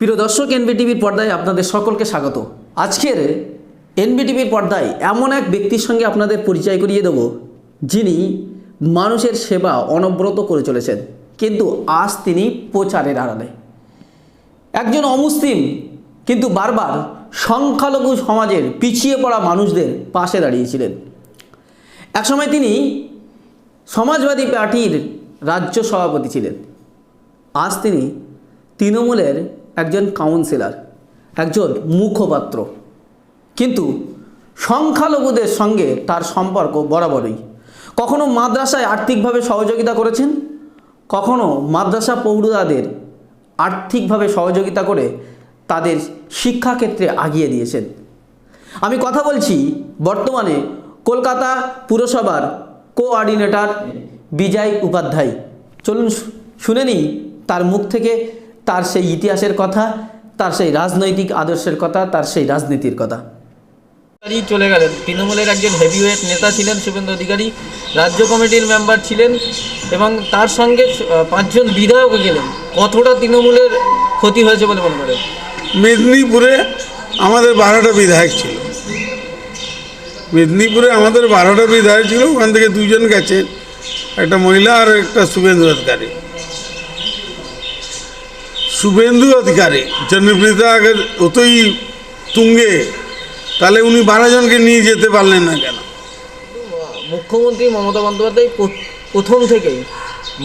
প্রিয় দর্শক, এনবিটিভির পর্দায় আপনাদের সকলকে স্বাগত। আজকের এনবিটিভির পর্দায় এমন এক ব্যক্তির সঙ্গে আপনাদের পরিচয় করিয়ে দেব, যিনি মানুষের সেবা অনবরত করে চলেছেন, কিন্তু আজ তিনি প্রচারের আড়ালে। একজন অমুসলিম, কিন্তু বারবার সংখ্যালঘু সমাজের পিছিয়ে পড়া মানুষদের পাশে দাঁড়িয়েছিলেন। একসময় তিনি সমাজবাদী পার্টির রাজ্য সভাপতি ছিলেন। আজ তিনি তৃণমূলের একজন কাউন্সিলর একজন মুখপাত্র। কিন্তু সংখ্যালঘুদের সঙ্গে তার সম্পর্ক বরাবরই। কখনো মাদ্রাসায় আর্থিকভাবে সহযোগিতা করেছেন? কখনো মাদ্রাসা পৌরুদাদের আর্থিকভাবে সহযোগিতা করে তাদের শিক্ষাক্ষেত্রে আগিয়ে দিয়েছেন। আমি কথা বলছি বর্তমানে কলকাতা পুরসভার কোঅর্ডিনেটর বিজয় উপাধ্যায়। চলুন শুনে নিই তার মুখ থেকে তার সেই ইতিহাসের কথা তার সেই রাজনৈতিক আদর্শের কথা তার সেই রাজনীতির কথা। অধিকারী চলে গেলেন। তৃণমূলের একজন হেভিওয়েট নেতা ছিলেন শুভেন্দু অধিকারী। রাজ্য কমিটির মেম্বার ছিলেন এবং তার সঙ্গে পাঁচজন বিধায়ক গেলেন। কতটা তৃণমূলের ক্ষতি হয়েছে বলে মনে করেন? মেদিনীপুরে আমাদের বারোটা বিধায়ক ছিল। মেদিনীপুরে আমাদের বারোটা বিধায়ক ছিল ওখান থেকে দুজন গেছেন। একটা মহিলা আর একটা শুভেন্দু অধিকারী। শুভেন্দু অধিকারী জনপ্রিয়তা আগের অতই তুঙ্গে, তাহলে উনি বারো জনকে নিয়ে যেতে পারলেন না কেন? মুখ্যমন্ত্রী মমতা বন্দ্যোপাধ্যায় প্রথম থেকেই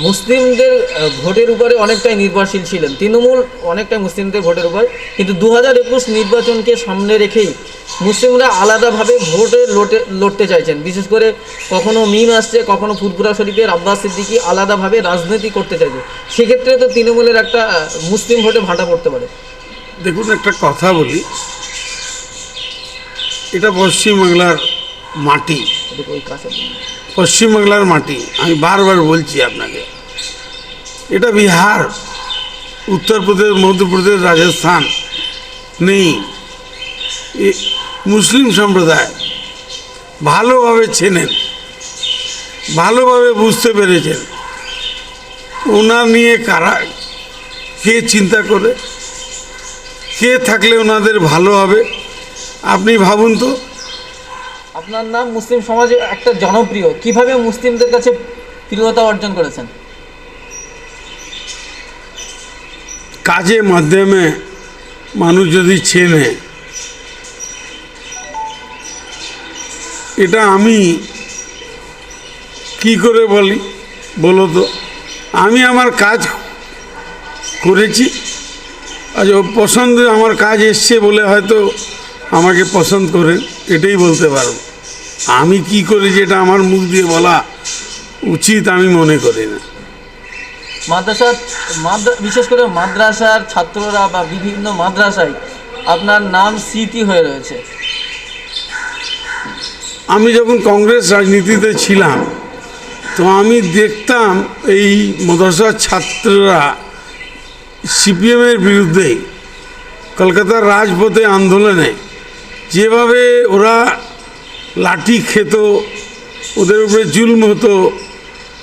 মুসলিমদের ভোটের উপরে অনেকটাই নির্ভরশীল ছিলেন। তৃণমূল অনেকটাই মুসলিমদের ভোটের উপর, কিন্তু দু হাজার একুশ নির্বাচনকে সামনে রেখেই মুসলিমরা আলাদাভাবে ভোটে লড়তে লড়তে চাইছেন। বিশেষ করে কখনো মিম আসছে কখনো ফুরপুরা শরীফের আব্বাস সিদ্দিকি আলাদাভাবে রাজনীতি করতে চাইছে। সেক্ষেত্রে তো তৃণমূলের একটা মুসলিম ভোটে ভাটা পড়তে পারে। দেখুন একটা কথা বলি। এটা পশ্চিমবাংলার মাটি। পশ্চিমবাংলার মাটি। আমি বারবার বলছি আপনাকে। এটা বিহার উত্তরপ্রদেশ মধ্যপ্রদেশ রাজস্থান নেই। মুসলিম সম্প্রদায় ভালোভাবে চেনেন ভালোভাবে বুঝতে পেরেছেন ওনার নিয়ে কারা কে চিন্তা করে কে থাকলে ওনাদের ভালো হবে আপনি ভাবুন তো। আপনার নাম মুসলিম সমাজে একটা জনপ্রিয় কীভাবে মুসলিমদের কাছে প্রিয়তা অর্জন করেছেন? কাজের মাধ্যমে মানুষ যদি চেনে এটা আমি কি করে বলি বলো তো? আমি আমার কাজ করেছি। আজ পছন্দ আমার কাজ এসছে বলে হয়তো আমাকে পছন্দ করে, এটাই বলতে পারব। আমি কি করেছি এটা আমার মুখ দিয়ে বলা উচিত আমি মনে করি না। মাদ্রাসার মাদ্রা, বিশেষ করে মাদ্রাসার ছাত্ররা বা বিভিন্ন মাদ্রাসায় আপনার নাম স্মৃতি হয়ে রয়েছে। আমি যখন কংগ্রেস রাজনীতিতে ছিলাম, তো আমি দেখতাম এই মাদ্রাসার ছাত্ররা সিপিএমের বিরুদ্ধে কলকাতার রাজপথে আন্দোলনে যেভাবে ওরা লাঠি খেত, ওদের উপরে জুলম হতো,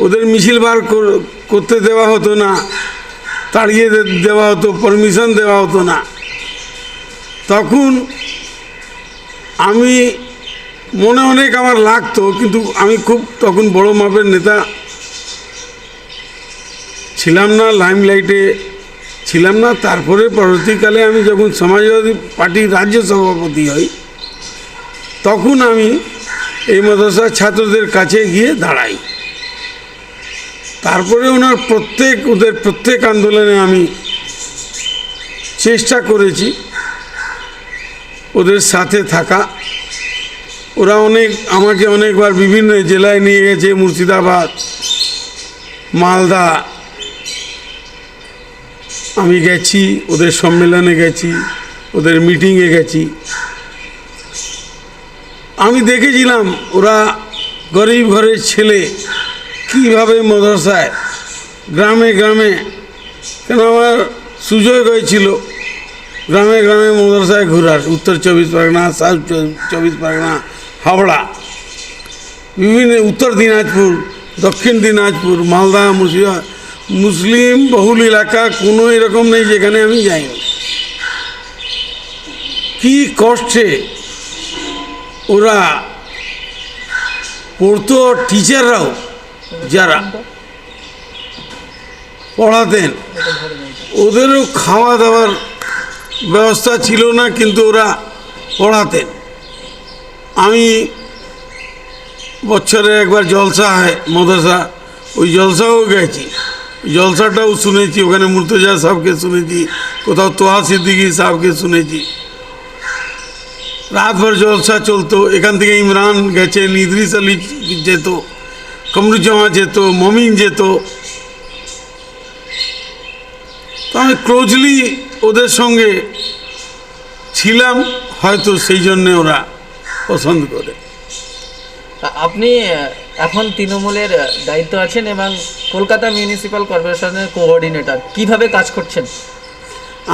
ওদের মিছিল বার কর- করতে দেওয়া হতো না, তাড়িয়ে দেওয়া হতো পারমিশন দেওয়া হতো না। তখন আমি মনে অনেক আমার লাগতো, কিন্তু আমি খুব তখন বড় মাপের নেতা ছিলাম না লাইমলাইটে ছিলাম না। তারপরে পরবর্তীকালে আমি যখন সমাজবাদী পার্টির রাজ্য সভাপতি হই, তখন আমি এই মাদ্রাসার ছাত্রদের কাছে গিয়ে দাঁড়াই। তারপরে ওনার প্রত্যেক, ওদের প্রত্যেক আন্দোলনে আমি চেষ্টা করেছি ওদের সাথে থাকা। ওরা অনেক, আমাকে অনেকবার বিভিন্ন জেলায় নিয়ে গেছে, মুর্শিদাবাদ, মালদা। আমি গেছি, ওদের সম্মেলনে গেছি, ওদের মিটিংয়ে গেছি। আমি দেখেছিলাম, ওরা গরিব ঘরের ছেলে, কীভাবে মাদ্রাসায়, গ্রামে গ্রামে, কেন আমার সুযোগ হয়েছিল, গ্রামে গ্রামে মাদ্রাসায় ঘোরার, উত্তর চব্বিশ পরগনা সাউথ চব্বিশ পরগনা হাওড়া। বিভিন্ন উত্তর দিনাজপুর, দক্ষিণ দিনাজপুর, মালদা, মুর্শিদাবাদ। মুসলিম বহুল এলাকা, কোনো এরকম নেই যেখানে আমি যাইনি কি কষ্টে ওরা পড়তো টিচাররাও যারা পড়াতেন। ওদেরও খাওয়া দাওয়ার ব্যবস্থা ছিল না, কিন্তু ওরা পড়াতেন। আমি বছরে একবার জলসা হয়, মদরসা। ওই জলসাও গেছি। জলসাটাও শুনেছি, ওখানে মুর্তজা সাহকে শুনেছি, কোথাও তোহা সিদ্দিকি সাহকে শুনেছি। রাতভর জলসা চলতো, এখান থেকে ইমরান গেছে ইদ্রিস আলী যেত কমরুজ্জামা যেত, মমিন যেত। তো আমি ক্লোজলি ওদের সঙ্গে ছিলাম, হয়তো সেই জন্যে ওরা পছন্দ করে। আপনি এখন তৃণমূলের দায়িত্ব আছেন এবং কলকাতা মিউনিসিপ্যাল কর্পোরেশনের কোঅর্ডিনেটর কীভাবে কাজ করছেন?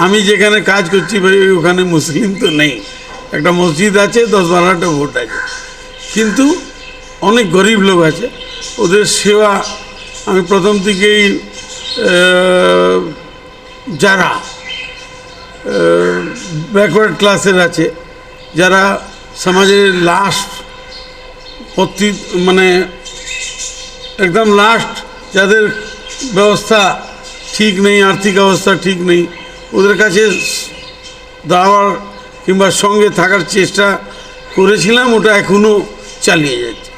আমি যেখানে কাজ করছি ভাই ওখানে মুসলিম তো নেই। একটা মসজিদ আছে দশ বারোটা ভোট আছে। কিন্তু অনেক গরিব লোক আছে ওদের সেবা আমি প্রথম থেকেই যারা ব্যাকওয়ার্ড ক্লাসের আছে যারা সমাজের লাস্ট প্রতি মানে একদম লাস্ট যাদের ব্যবস্থা ঠিক নেই আর্থিক অবস্থা ঠিক নেই ওদের কাছে দাওয়ার কিংবা সঙ্গে থাকার চেষ্টা করেছিলাম ওটা এখনও চালিয়ে যাচ্ছে।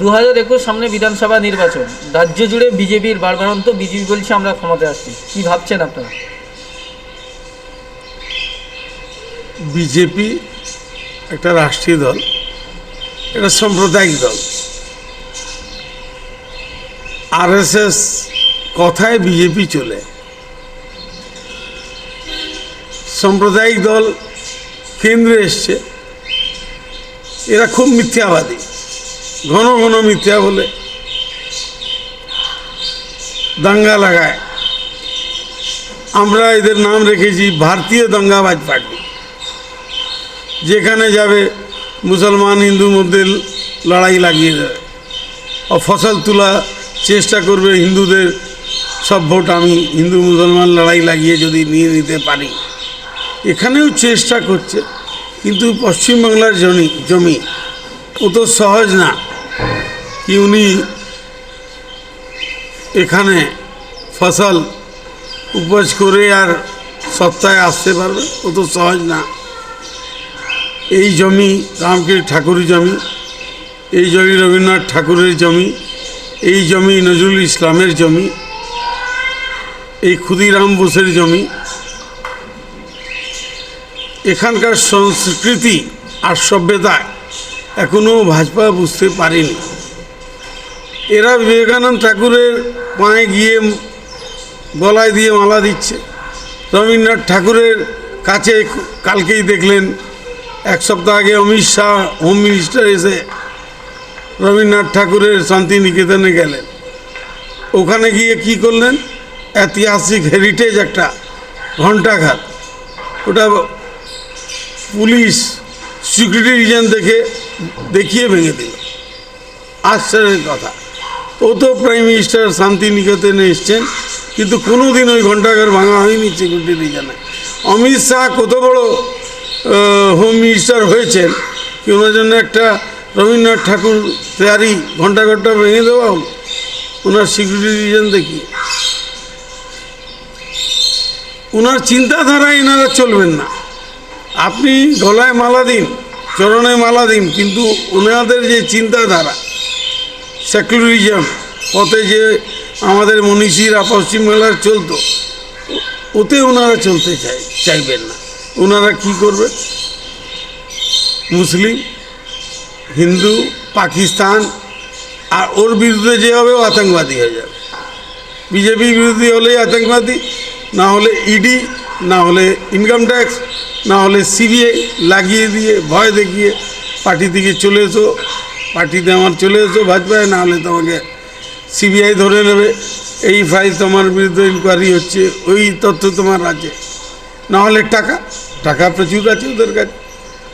দু হাজার একুশ সামনে বিধানসভা নির্বাচন রাজ্য জুড়ে বিজেপির বারবারন্ত বিজেপি বলছে আমরা ক্ষমতায় আসছি। কি ভাবছেন আপনারা? বিজেপি একটা রাষ্ট্রীয় দল এটা সাম্প্রদায়িক দল। আরএসএস কথায় বিজেপি চলে। সাম্প্রদায়িক দল কেন্দ্রে এসছে। এরা খুব মিথ্যাবাদী। ঘন ঘন মিথ্যা বলে। দাঙ্গা লাগায়। আমরা এদের নাম রেখেছি ভারতীয় দাঙ্গাবাজ পার্টি। যেখানে যাবে মুসলমান হিন্দুর মধ্যে লড়াই লাগিয়ে দেবে। ও ফসল তোলা চেষ্টা করবে হিন্দুদের, সব ভোট আমি হিন্দু মুসলমান লড়াই লাগিয়ে যদি নিয়ে নিতে পারি। এখানেও চেষ্টা করছে, কিন্তু পশ্চিমবাংলার জমি জমি অত সহজ না কি উনি এখানে ফসল উপজ করে আর সপ্তাহে আসতে পারবে অত সহজ না। এই জমি রামকৃষ্ণ ঠাকুরের জমি, এই জমি রবীন্দ্রনাথ ঠাকুরের জমি, এই জমি নজরুল ইসলামের জমি, এই ক্ষুদিরাম বোসের জমি। এখানকার সংস্কৃতি আর সভ্যতা এখনও ভাজপা বুঝতে পারেনি। এরা বিবেকানন্দ ঠাকুরের পায়ে গিয়ে গলায় দিয়ে মালা দিচ্ছে। রবীন্দ্রনাথ ঠাকুরের কাছে কালকেই দেখলেন এক সপ্তাহ আগে অমিত শাহ হোম মিনিস্টার এসে রবীন্দ্রনাথ ঠাকুরের শান্তিনিকেতনে গেলেন। ওখানে গিয়ে কি করলেন? ঐতিহাসিক হেরিটেজ একটা ঘণ্টাঘাত। ওটা পুলিশ সিকিউরিটি রিজন দেখে, দেখিয়ে ভেঙে দিল। আশ্চর্যের কথা। ও তো প্রাইম মিনিস্টার শান্তিনিকেতনে এসছেন, কিন্তু কোনো দিন ওই ঘণ্টাঘর ভাঙা হয়নি সিকিউরিটি রিজনে অমিত শাহ কত বড় হোম মিনিস্টার হয়েছেন, কি ওনার জন্য একটা রবীন্দ্রনাথ ঠাকুর তৈরি ঘণ্টাঘরটা ভেঙে দেওয়া ওনার সিকিউরিটি রিজন দেখি। ওনার চিন্তাধারায় এনারা চলবেন না। আপনি গলায় মালা দিন, চরণে মালা দিন, কিন্তু ওনাদের যে চিন্তাধারা সেকুলারিজম পথে যে আমাদের মনীষীরা পশ্চিমবাংলার চলতো ওতে ওনারা চলতে চাই, চাইবেন না। ওনারা কি করবে? মুসলিম, হিন্দু, পাকিস্তান, আর ওর বিরুদ্ধে যে হবে ও আতঙ্কবাদী হয়ে যাবে। বিজেপির বিরোধী হলেই আতঙ্কবাদী, না হলে ইডি না হলে ইনকাম ট্যাক্স না হলে সিবিআই লাগিয়ে দিয়ে, ভয় দেখিয়ে, পার্টি থেকে চলে এসো, পার্টিতে আমার চলে এসো ভাজপায় না হলে তোমাকে সিবিআই ধরে নেবে। এই ফাইল তোমার বিরুদ্ধে ইনকোয়ারি হচ্ছে, ওই তথ্য তোমার আছে না হলে টাকা টাকা প্রচুর আছে ওদের কাছে।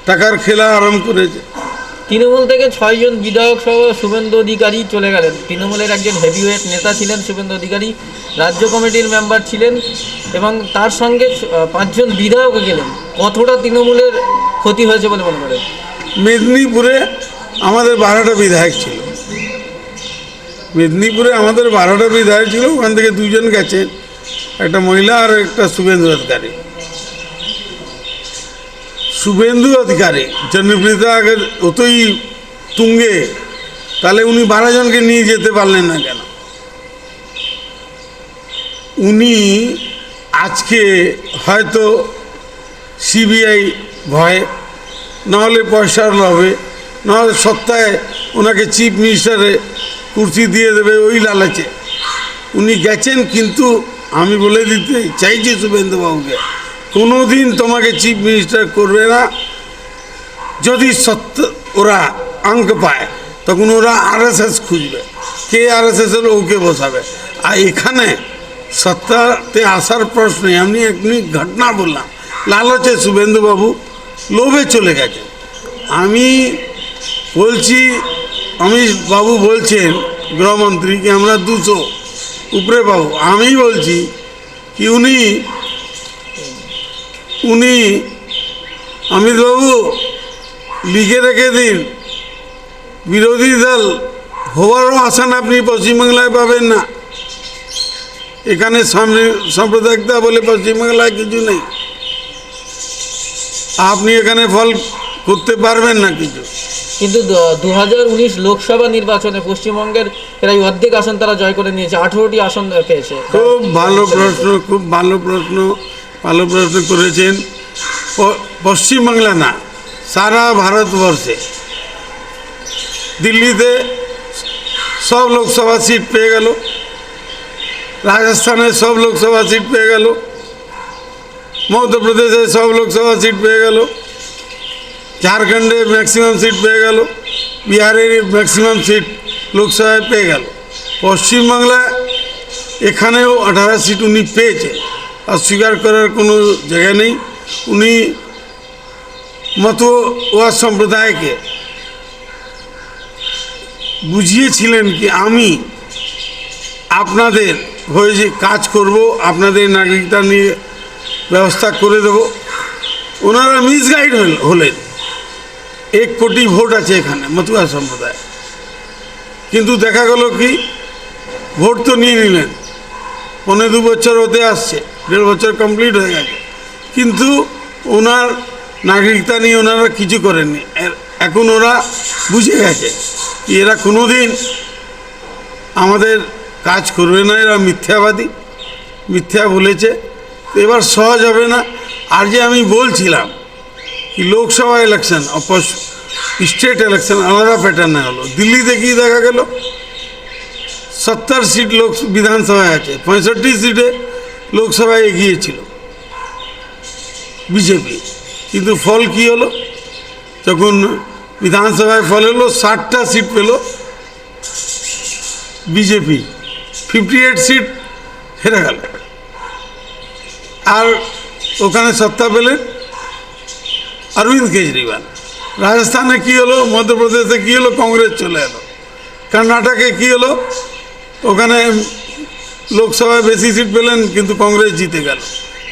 টাকার খেলা আরম্ভ করেছে। তৃণমূল থেকে ছয়জন বিধায়ক সহ শুভেন্দু অধিকারী চলে গেলেন। তৃণমূলের একজন হেভিওয়েট নেতা ছিলেন শুভেন্দু অধিকারী রাজ্য কমিটির মেম্বার ছিলেন এবং তার সঙ্গে পাঁচজন বিধায়ক গেলেন। কতটা তৃণমূলের ক্ষতি হয়েছে বলে মনে করেন? মেদিনীপুরে আমাদের বারোটা বিধায়ক ছিল। মেদিনীপুরে আমাদের বারোটা বিধায়ক ছিল ওখান থেকে দুজন গেছেন। একটা মহিলা আর একটা শুভেন্দু অধিকারী। শুভেন্দু অধিকারী জনপ্রিয়তা আগের অতই তুঙ্গে, তাহলে উনি বারো জনকে নিয়ে যেতে পারলেন না কেন? উনি আজকে হয়তো সিবিআই ভয়ে, নাহলে পয়সার লোভে, নাহলে সত্তায় ওনাকে চিফ মিনিস্টারে কুর্সি দিয়ে দেবে ওই লালাচে। উনি গেছেন কিন্তু আমি বলে দিতে চাইছি শুভেন্দুবাবুকে কোনো দিন তোমাকে চিফ মিনিস্টার করবে না। যদি সত্য ওরা অঙ্ক পায়, তখন ওরা আরএসএস খুঁজবে। কে আরএসএসের ওকে বসাবে? আর এখানে সত্তাতে আসার প্রশ্নে আমি এমনি ঘটনা বললাম। লালচে শুভেন্দুবাবু লোভে চলে গেছে। আমি বলছি আমি বাবু বলছেন গৃহমন্ত্রী কি আমরা দুশো উপরে পাবো। আমি বলছি কি উনি উনি অমিতবাবু লিখে রেখে দিন। বিরোধী দল হওয়ারও আসান আপনি পশ্চিমবাংলায় পাবেন না। এখানে সামনে সাম্প্রদায়িকতা বলে পশ্চিমবাংলায় কিছু নেই। আপনি এখানে ফল করতে পারবেন না কিছু। কিন্তু দু হাজার উনিশ লোকসভা নির্বাচনে পশ্চিমবঙ্গের প্রায় অর্ধেক আসন তারা জয় করে নিয়েছে। আঠেরোটি আসন পেয়েছে। খুব ভালো প্রশ্ন খুব ভালো প্রশ্ন। ভালো প্রশ্ন করেছেন পশ্চিমবাংলা না, সারা ভারতবর্ষে। দিল্লিতে সব লোকসভা সিট পেয়ে গেল, রাজস্থানে সব লোকসভা সিট পেয়ে গেল, মধ্যপ্রদেশে সব লোকসভা সিট পেয়ে গেল, ঝাড়খণ্ডে ম্যাক্সিমাম সিট পেয়ে গেল, বিহারের ম্যাক্সিমাম সিট লোকসভায় পেয়ে গেল। পশ্চিমবাংলায় এখানেও আঠারো সিট উনি পেয়েছে অস্বীকার করার কোনো জায়গা নেই। উনি মতো সম্প্রদায়কে বুঝিয়েছিলেন কি আমি আপনাদের হয়ে যে কাজ করব, আপনাদের নাগরিকতা নিয়ে ব্যবস্থা করে দেব। ওনারা মিসগাইড হলেন। এক কোটি ভোট আছে এখানে মতুয়া সম্প্রদায়। কিন্তু দেখা গেল কি, ভোট তো নিয়ে নিলেন। পনেরো দু বছর হতে আসছে। দেড় বছর কমপ্লিট হয়ে গেছে। কিন্তু ওনার নাগরিকতা নিয়ে ওনারা কিছু করেননি। এখন ওরা বুঝে গেছে এরা কোনো দিন আমাদের কাজ করবে না, এরা মিথ্যাবাদী, মিথ্যা বলেছে। এবার সহজ হবে না। আর যে আমি বলছিলাম কি লোকসভা ইলেকশন স্টেট ইলেকশন আলাদা প্যাটার্নে হলো। দিল্লিতে কি দেখা গেল? সত্তর সিট লোক বিধানসভায় আছে, পঁয়ষট্টি সিটে লোকসভায় এগিয়েছিল বিজেপি। কিন্তু ফল কি হলো? যখন বিধানসভায় ফল হলো, ষাটটা সিট পেল বিজেপি। ফিফটি এইট সিট হেরে গেল। আর ওখানে সত্তা পেলেন অরবিন্দ কেজরিওয়াল। রাজস্থানে কি হলো? মধ্যপ্রদেশে কি হলো? কংগ্রেস চলে এলো। কর্ণাটকে কি হলো? ওখানে লোকসভায় বেশি সিট পেলেন, কিন্তু কংগ্রেস জিতে গেল।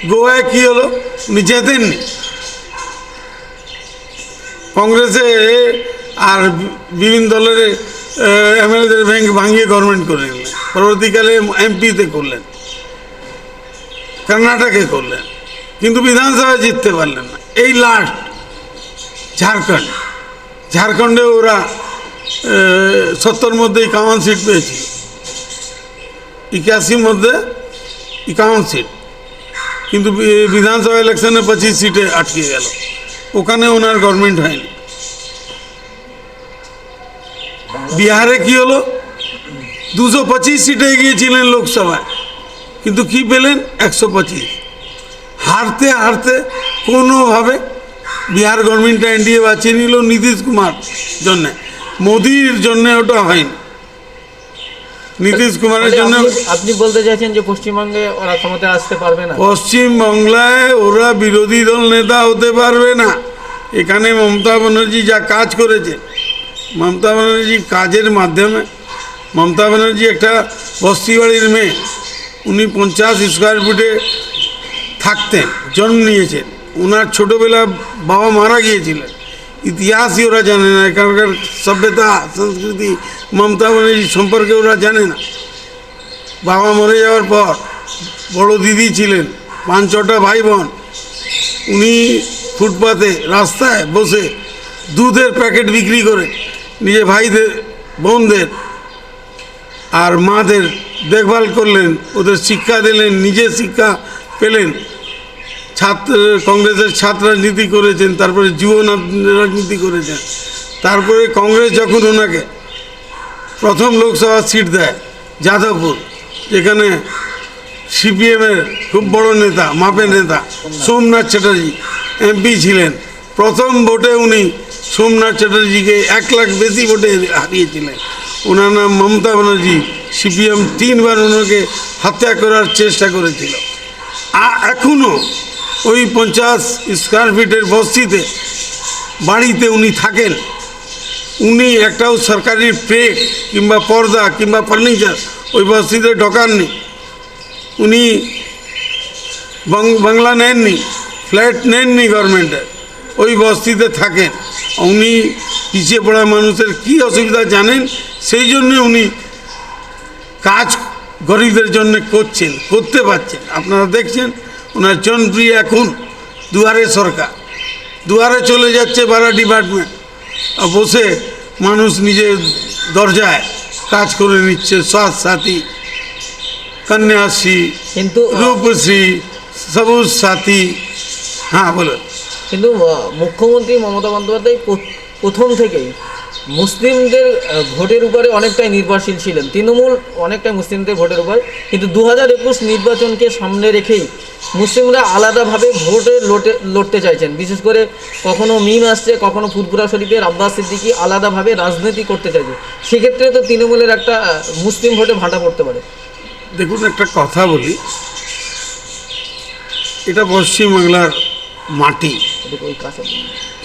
গোয়ায় কি হলো? উনি জেতেননি। কংগ্রেসে আর বিভিন্ন দলের এমএলএদের ব্যাংক ভাঙিয়ে গভর্নমেন্ট করে নিলেন। পরবর্তীকালে এমপিতে করলেন। কর্ণাটকে করলেন। কিন্তু বিধানসভায় জিততে পারলেন না। এই লাস্ট ঝাড়খণ্ড। ঝাড়খণ্ডে ওরা সত্তর মধ্যেই একাউন্ন সিট পেয়েছিল। একাশির মধ্যে একাউন্ন সিট কিন্তু বিধানসভা ইলেকশনে পঁচিশ সিটে আটকে গেল। ওখানে ওনার গভর্নমেন্ট হয়নি। বিহারে কি হলো? দুশো পঁচিশ সিটে গিয়েছিলেন লোকসভায়। কিন্তু কি পেলেন? একশো পঁচিশ। হারতে হারতে কোনোভাবে বিহার গভর্নমেন্টটা এনডিএ বাঁচিয়ে নিল নীতিশ কুমার জন্যে। মোদির জন্যে ওটা হয়নি। নীতিশ কুমারের জন্য আপনি- বলতে চাইছেন যে পশ্চিমবঙ্গে ওরা ক্ষমতায় আসতে পারবে না। পশ্চিমবাংলায় ওরা বিরোধী দল নেতা হতে পারবে না। এখানে মমতা ব্যানার্জি যা কাজ করেছে মমতা ব্যানার্জি কাজের মাধ্যমে মমতা ব্যানার্জি একটা বস্তি বাড়ির মেয়ে উনি পঞ্চাশ স্কোয়ার ফুটে থাকতেন জন্ম নিয়েছেন। ওনার ছোটোবেলা বাবা মারা গিয়েছিলেন। ইতিহাসই ওরা জানে না, এখানকার সভ্যতা, সংস্কৃতি, মমতা ব্যানার্জি সম্পর্কে ওরা জানে না। বাবা মরে যাওয়ার পর বড় দিদি ছিলেন, পাঁচ ছটা ভাই বোন উনি ফুটপাতে রাস্তায় বসে দুধের প্যাকেট বিক্রি করে নিজে ভাইদের, বোনদের আর মাদের দেখভাল করলেন, ওদের শিক্ষা দিলেন নিজে শিক্ষা পেলেন। ছাত্র, কংগ্রেসের ছাত্র রাজনীতি করেছেন, তারপরে যুব না- রাজনীতি করেছেন। তারপরে কংগ্রেস যখন ওনাকে প্রথম লোকসভা সিট দেয়, যাদবপুর, যেখানে সিপিএমের খুব বড় নেতা, মাপের নেতা, সোমনাথ চ্যাটার্জি, এমপি ছিলেন। প্রথম ভোটে উনি সোমনাথ চ্যাটার্জিকে এক লাখ বেশি ভোটে হারিয়েছিলেন। ওনার নাম মমতা ব্যানার্জি, সিপিএম তিনবার ওনাকে হত্যা করার চেষ্টা করেছিল। এখনও ওই পঞ্চাশ স্কোয়ার ফিটের বস্তিতে বাড়িতে উনি থাকেন। উনি একটাও সরকারি প্রেক কিংবা পর্দা কিংবা ফার্নিচার ওই বস্তিতে ঢোকাননি। উনি বাংলা নেননি, ফ্ল্যাট নেননি গভর্নমেন্টের ওই বস্তিতে থাকেন। উনি পিছিয়ে পড়া মানুষের কি অসুবিধা জানেন? সেই জন্য উনি কাজ গরিবদের জন্য করছেন, করতে পারছেন। আপনারা দেখছেন ওনার জনপ্রিয় এখন দুয়ারে সরকার। দুয়ারে চলে যাচ্ছে বারা ডিপার্টমেন্ট। আর বসে মানুষ নিজের দরজায় কাজ করে নিচ্ছে স্বাস্থ্য সাথী কন্যাশ্রী কিন্তু রূপশ্রী সবুজ সাথী। হ্যাঁ বলুন। কিন্তু মুখ্যমন্ত্রী মমতা বন্দ্যোপাধ্যায় প্রথম থেকেই মুসলিমদের ভোটের উপরে অনেকটাই নির্ভরশীল ছিলেন। তৃণমূল অনেকটাই মুসলিমদের ভোটের উপর। কিন্তু দু হাজার একুশ নির্বাচনকে সামনে রেখেই মুসলিমরা আলাদাভাবে ভোটে লড়তে লড়তে চাইছেন। বিশেষ করে কখনো মিম আসছে কখনো ফুরফুরা শরীফের আব্বাস সিদ্দিকি আলাদাভাবে রাজনীতি করতে চাইছে। সেক্ষেত্রে তো তৃণমূলের একটা মুসলিম ভোটে ভাটা পড়তে পারে। দেখুন একটা কথা বলি। এটা পশ্চিমবাংলার মাটি।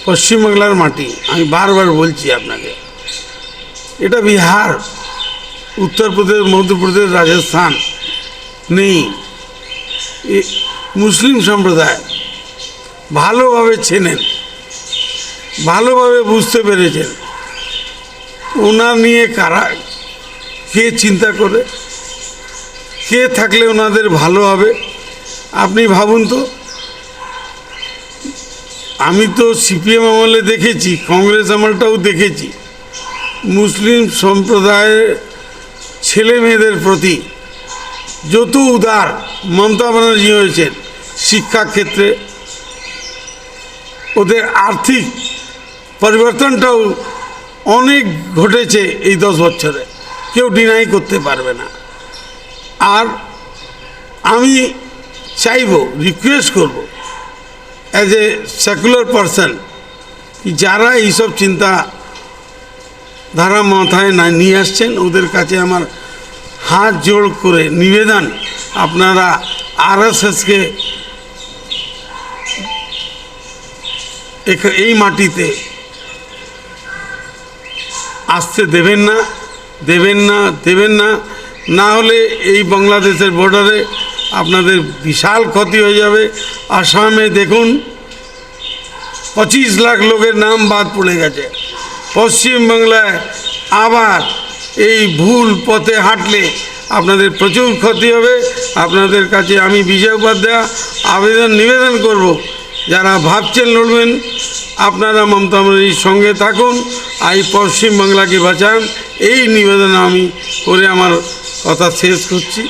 পশ্চিমবাংলার মাটি। আমি বারবার বলছি আপনাকে। এটা বিহার। উত্তরপ্রদেশ, মধ্যপ্রদেশ, রাজস্থান নেই। মুসলিম সম্প্রদায় ভালোভাবে চেনেন। ভালোভাবে বুঝতে পেরেছেন। ওনার নিয়ে কারা, কে চিন্তা করে? কে থাকলে ওনাদের ভালো হবে? আপনি ভাবুন তো। আমি তো সিপিএম আমলে দেখেছি, কংগ্রেস আমলটাও দেখেছি। মুসলিম সম্প্রদায়ের ছেলে মেয়েদের প্রতি যত উদার মমতা ব্যানার্জি হয়েছেন শিক্ষাক্ষেত্রে ওদের আর্থিক পরিবর্তনটাও অনেক ঘটেছে এই দশ বছরে। কেউ ডিনাই করতে পারবে না। আর আমি চাইব রিকোয়েস্ট করব অ্যাজ এ সেকুলার পারসন যারা এইসব চিন্তা ধারা মাথায় না নিয়ে আসছেন, ওদের কাছে আমার হাত জোড় করে নিবেদন, আপনারা আরএসএসকে এই মাটিতে আসতে দেবেন না দেবেন না দেবেন না না হলে এই বাংলাদেশের বর্ডারে আপনাদের বিশাল ক্ষতি হয়ে যাবে। আসামে দেখুন, পঁচিশ লাখ লোকের নাম বাদ পড়ে গেছে। পশ্চিমবাংলায় আবার এই ভুল পথে হাঁটলে আপনাদের প্রচুর ক্ষতি হবে। আপনাদের কাছে আমি বিজয় উপাধ্যায় আবেদন নিবেদন করব। যারা ভাবছেন লড়বেন, আপনারা মমতা ব্যানার্জির সঙ্গে থাকুন। আই পশ্চিমবাংলাকে বাঁচান। এই নিবেদন আমি করে আমার কথা শেষ করছি।